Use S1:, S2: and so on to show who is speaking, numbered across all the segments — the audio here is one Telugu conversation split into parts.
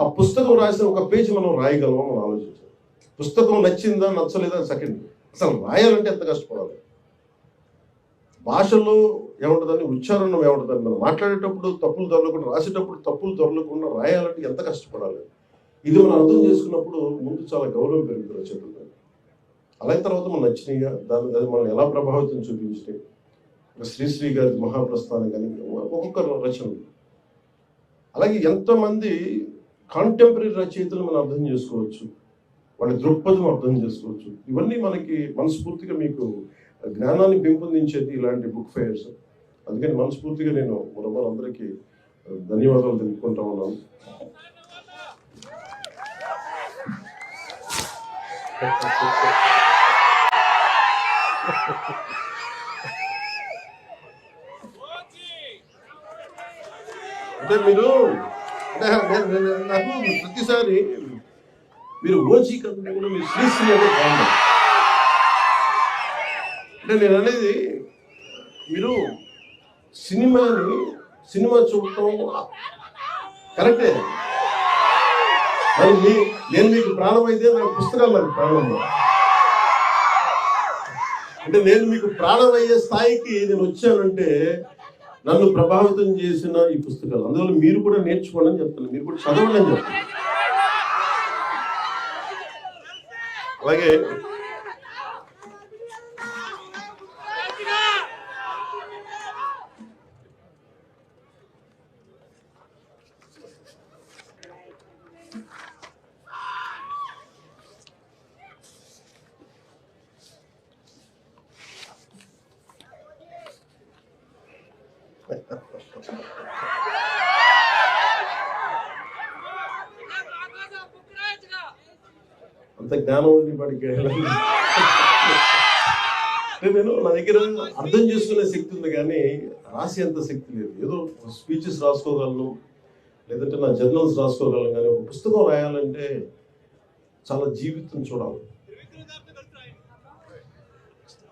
S1: ఆ పుస్తకం రాసిన ఒక పేజీ మనం రాయగలమో మనం ఆలోచించాలి. పుస్తకం నచ్చిందా నచ్చలేదా సెకండ్ అసలు రాయాలంటే ఎంత కష్టపడాలి? భాషలో ఏముంటుందని ఉచ్చారణం ఏముంటుందని మనం మాట్లాడేటప్పుడు తప్పులు దొరలకుండా రాసేటప్పుడు తప్పులు దొరలకుండా రాయాలంటే ఎంత కష్టపడాలి? ఇది మనం అర్థం చేసుకున్నప్పుడు ముందు చాలా గౌరవం పెరుగుతుంది రచయితలు అలాగే తర్వాత మనం నచ్చినాయిగా దాని అది మనం ఎలా ప్రభావితం చూపించినాయి శ్రీశ్రీ గారి మహాప్రస్థానం కానీ ఒక్కొక్క రచనలు. అలాగే ఎంతమంది కాంటెంపరీ రచయితలు మనం అర్థం చేసుకోవచ్చు. వాళ్ళ దృక్పథం అర్థం చేసుకోవచ్చు. ఇవన్నీ మనకి మనస్ఫూర్తిగా మీకు జ్ఞానాన్ని పెంపొందించేది ఇలాంటి బుక్ ఫైర్స్ అందుకని మనస్ఫూర్తిగా నేను మరొకరు అందరికీ ధన్యవాదాలు తెలుపుకుంటా ఉన్నాను. అంటే మీరు నాకు ప్రతిసారి మీరు ఓజీ కంటే కూడా మీరు శ్రీశ్రీ అనేది బాగుంది అంటే నేను అనేది మీరు సినిమాని సినిమా చూడటం కరెక్టే. మరి మీ నేను మీకు ప్రాణం అయితే నాకు పుస్తకాలు నాకు ప్రాణం. అంటే నేను మీకు ప్రాణం అయ్యే స్థాయికి నేను వచ్చానంటే నన్ను ప్రభావితం చేసిన ఈ పుస్తకాలు. అందువల్ల మీరు కూడా నేర్చుకోండి అని చెప్తాను మీరు కూడా చదవండి అని చెప్తాను అలాగే అంత జ్ఞానం ఉంది వాడికి నేను నా దగ్గర అర్థం చేసుకునే శక్తి ఉంది కానీ రాసే అంత శక్తి లేదు. ఏదో స్పీచెస్ రాసుకోగలను లేదంటే నా జర్నల్స్ రాసుకోగలను కానీ ఒక పుస్తకం రాయాలంటే చాలా జీవితం చూడాలి.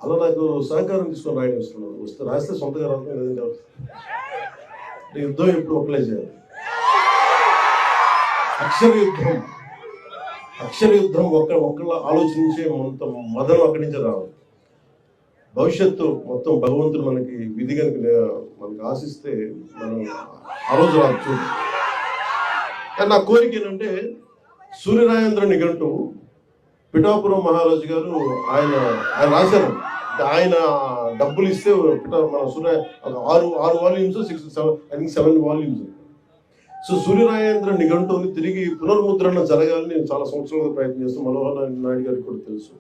S1: అలా నాకు సహకారం తీసుకొని రాయడం ఇస్తున్నాను వస్తే రాస్తే సొంతగా రాస్తాం లేదంటే అంటే యుద్ధం ఎప్పుడు అప్లై చేయాలి. అక్షర యుద్ధం. అక్షర యుద్ధం ఒక్క ఒక్కళ్ళ ఆలోచించే మొత్త మదనం అక్కడి నుంచి రావాలి. భవిష్యత్తు మొత్తం భగవంతుడు మనకి విధి కనుక మనకి ఆశిస్తే మనం ఆ రోజు రాదు కానీ నా కోరిక ఏంటంటే సూర్యరాయేంద్ర నిఘంటు పిఠాపురం మహారాజు గారు ఆయన ఆయన రాశారు. ఆయన డబ్బులు ఇస్తే మన సూర్య ఒక ఆరు ఆరు volumes six seven I think seven volumes. So సూర్యరాయేంద్ర నిఘంటుని తిరిగి పునర్ముద్రణ జరగాలని నేను చాలా సంవత్సరాలుగా ప్రయత్నం చేస్తాను మనోహర్ నాయుడు గారికి కూడా తెలుసు.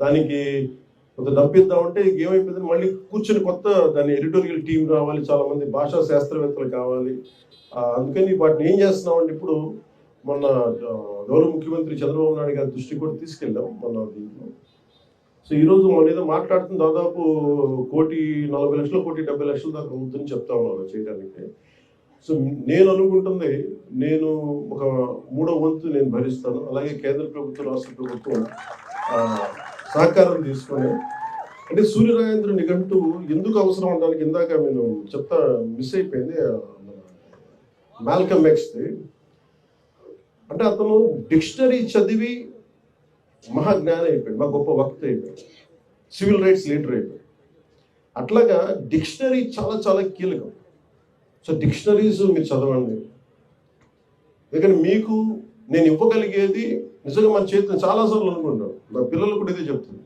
S1: దానికి కొంత డబ్బు ఇద్దామంటే మళ్ళీ కూర్చొని కొత్త దాని ఎడిటోరియల్ టీం రావాలి చాలామంది భాషా శాస్త్రవేత్తలు కావాలి. అందుకని వాటిని ఏం చేస్తున్నామంటే ఇప్పుడు మొన్న గౌరవ ముఖ్యమంత్రి చంద్రబాబు నాయుడు గారి దృష్టి కూడా తీసుకెళ్ళాం మొన్న దీంట్లో. సో ఈరోజు మన ఏదో మాట్లాడుతున్న దాదాపు కోటి నలభై లక్షలు కోటి డెబ్బై లక్షల దాకా ఉందని చెప్తా ఉన్నారు చేయడానికి సో నేను అనుకుంటుంది నేను ఒక మూడో వంతు నేను భరిస్తాను. అలాగే కేంద్ర ప్రభుత్వం రాష్ట్ర ప్రభుత్వం సహకారం తీసుకొని అంటే సూర్యరాజేంద్ర నిఘంటు ఎందుకు అవసరం అనడానికి ఇందాక నేను చెప్తా మిస్ అయిపోయింది మాల్కమ్ ఎక్స్ది. అంటే అతను డిక్షనరీ చదివి మహాజ్ఞాని అయిపోయాడు మా గొప్ప వక్త అయిపోయాడు సివిల్ రైట్స్ లీడర్ అయిపోయాడు. అట్లాగా డిక్షనరీ చాలా చాలా కీలకం. సో డిక్షనరీస్ మీరు చదవండి. ఎందుకంటే మీకు నేను ఇవ్వగలిగేది నిజంగా మన చేతిని చాలాసార్లు అనుకుంటాను. నా పిల్లలు కూడా ఇదే చెప్తుంది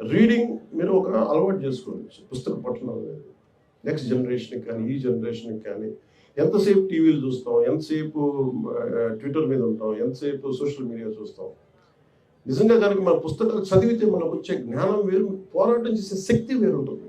S1: రీడింగ్ మీరు ఒక అలవాటు చేసుకోండి. పుస్తక పట్టణం అనేది. నెక్స్ట్ జనరేషన్కి కానీ ఈ జనరేషన్కి కానీ ఎంతసేపు టీవీలు చూస్తాం? ఎంతసేపు ట్విట్టర్ మీద ఉంటాం? ఎంతసేపు సోషల్ మీడియా చూస్తాం? నిజంగా కనుక మన పుస్తకాలు చదివితే మనకు వచ్చే జ్ఞానం వేరు పోరాటం చేసే శక్తి వేరు ఉంటుంది